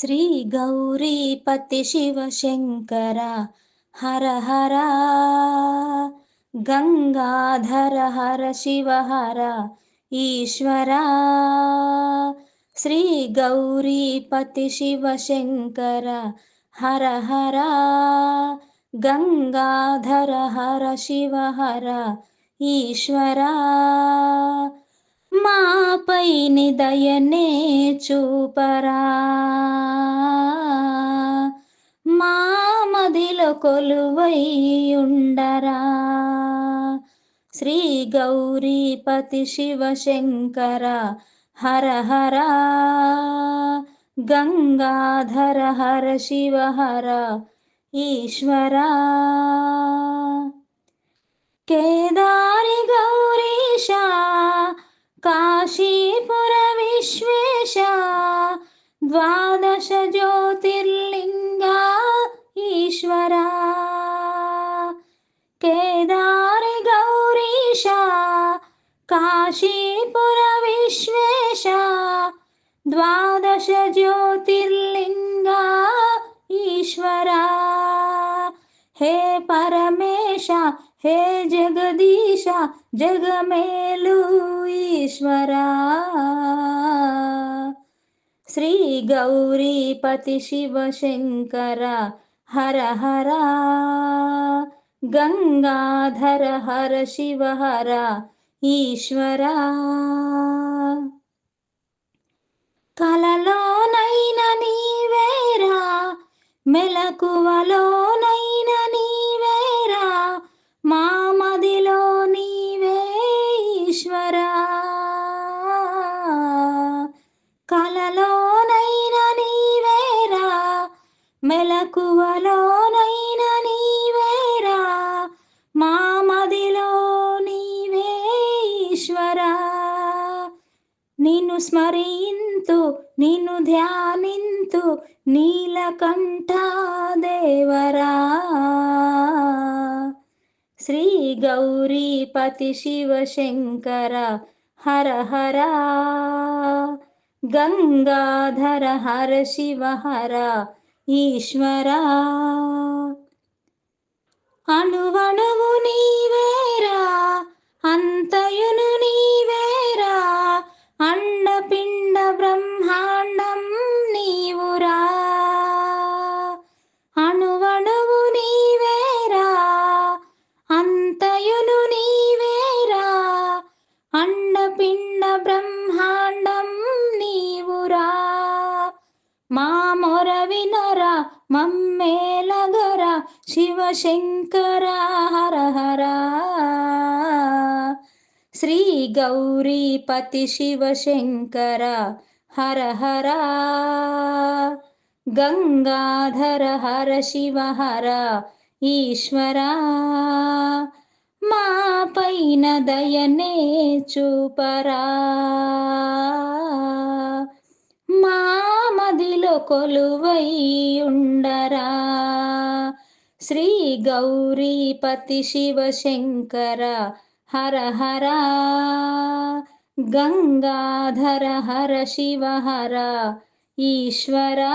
श्री गौरीपति हर हरा गङ्गाधर हर शिव शिवहर ईश्वर श्रीगौरीपतिशिवशङ्कर हर हरा गङ्गाधर हर शिव हर ईश्वरा। మాపై నిదయనే చూపరా. మా మదిలో కొలువై ఉండరా. శ్రీ గౌరీపతి శివశంకర హర హర. గంగాధర హర శివ హర ఈశ్వరా. కేదారి గౌరీశా ద్వాదశ జ్యోతిర్లింగా ఈశ్వరా కేదారి గౌరీశ కాశీపుర విశ్వేశ ద్వాదశ జ్యోతిర్లింగా ఈశ్వరా హే పరమేశ హే జగదీశ జగమేలు ఈశ్వరా శ్రీ గౌరీపతి శివశంకర హర హర. గంగాధర హర శివ హర ఈశ్వర. కలలోనైన నీవేరా మెలకువలోనై మెలకువలోనైన నీవేరా మా మదిలో నీవే ఈశ్వరా. నిన్ను స్మరింతు నిన్ను ధ్యానింతు నీలకంఠ దేవరా శ్రీ గౌరీపతి శివశంకర హర హర. గంగాధర హర శివ హర. ఈశ్వరా. అణువణువు మమ్మేలగర శివశంకర హర హర. శ్రీ గౌరీపతి శివశంకర హర హర. గంగాధర హర శివ హర ఈశ్వరా. మా పైన దయనే చూపరా. మదిలో శ్రీ గౌరీపతి శివశంకర హర హర. గంగాధర హర శివ హర ఈశ్వరా.